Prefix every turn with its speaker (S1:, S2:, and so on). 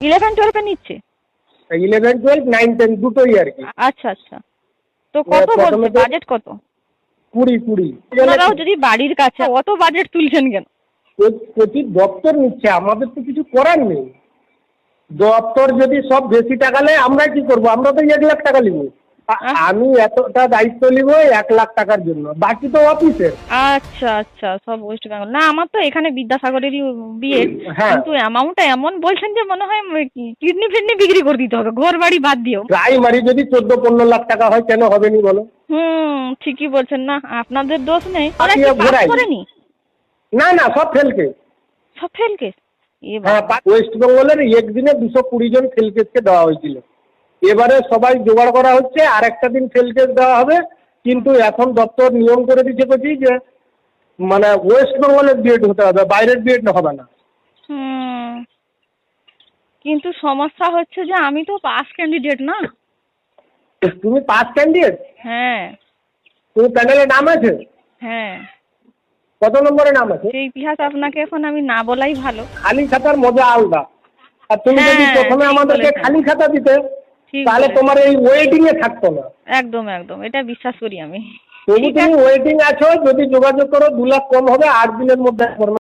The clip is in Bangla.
S1: ইলেভেন টুয়েলভে নিচ্ছে?
S2: ইলেভেন টুয়েলভ নাইন টেন দুটোই আর কি?
S1: আচ্ছা আচ্ছা। তো কত বলছে? বাজেট কত?
S2: কুড়ি কুড়ি।
S1: আপনারাও যদি বাড়ির কাছে অত বাজেট তুলছেন কেন?
S2: প্রতি দপ্তর নিচ্ছে আমাদের তো কিছু করার নেই। দপ্তর যদি সব বেশি টাকা নেয় আমরা কি করব? আমরা তো এক লাখ টাকা নিব। আমি এতটা দায়িত্ব নিব এক লাখ টাকার জন্য। বাকি তো অফিসের
S1: আচ্ছা আচ্ছা সব ওয়েস্ট বেঙ্গল না আমার তো এখানে বিদ্যাসাগরেরই বিয়ে।
S2: হ্যাঁ।
S1: কিন্তু অ্যামাউন্টটা এমন বলছেন যে মনে হয় কিডনি ফিডনি বিক্রি করে দিতে হবে। ঘর বাড়ি বাদ দিও
S2: প্রাইমারি যদি চোদ্দ পনেরো লাখ টাকা হয় কেন হবে নি বলো?
S1: হুম ঠিকই বলছেন। না আপনাদের দোষ নেই। করেনি?
S2: না না সব ফেলকে।
S1: সব ফেলকে?
S2: হ্যাঁ ওয়েস্ট বেঙ্গলের একদিনে দুশো কুড়ি জন ফেল কেসকে দেওয়া হয়েছিল। এবারে সবাই জোগাড় করা হচ্ছে আর একটা দিন ফেল কেস দেওয়া হবে। কিন্তু এখন দপ্তর নিয়ম করে দিচ্ছে করছি যে মানে ওয়েস্ট বেঙ্গলের বিএড হতে হবে বাইরের বিএড হবে না।
S1: কিন্তু সমস্যা হচ্ছে যে আমি তো পাস ক্যান্ডিডেট না।
S2: তুমি পাস ক্যান্ডিডেট
S1: হ্যাঁ।
S2: তুমি প্যানেলে নাম আছে?
S1: হ্যাঁ।
S2: কত নম্বরে নাম আছে?
S1: সেই ইতিহাস আপনাকে এখন আমি না বলাই ভালো।
S2: খালি খাতার মজা আলাদা। আর তুমি যদি
S1: হ্যাঁ,
S2: প্রথমে আমাদেরকে। খালি খাতা দিতে তাহলে তোমার এই ওয়েটিং এ থাকতো না।
S1: একদম একদম। এটা বিশ্বাস করি আমি। যদি
S2: তুমি ওয়েটিং আছো যদি যোগাযোগ করো দু লাখ কম হবে আট দিনের মধ্যে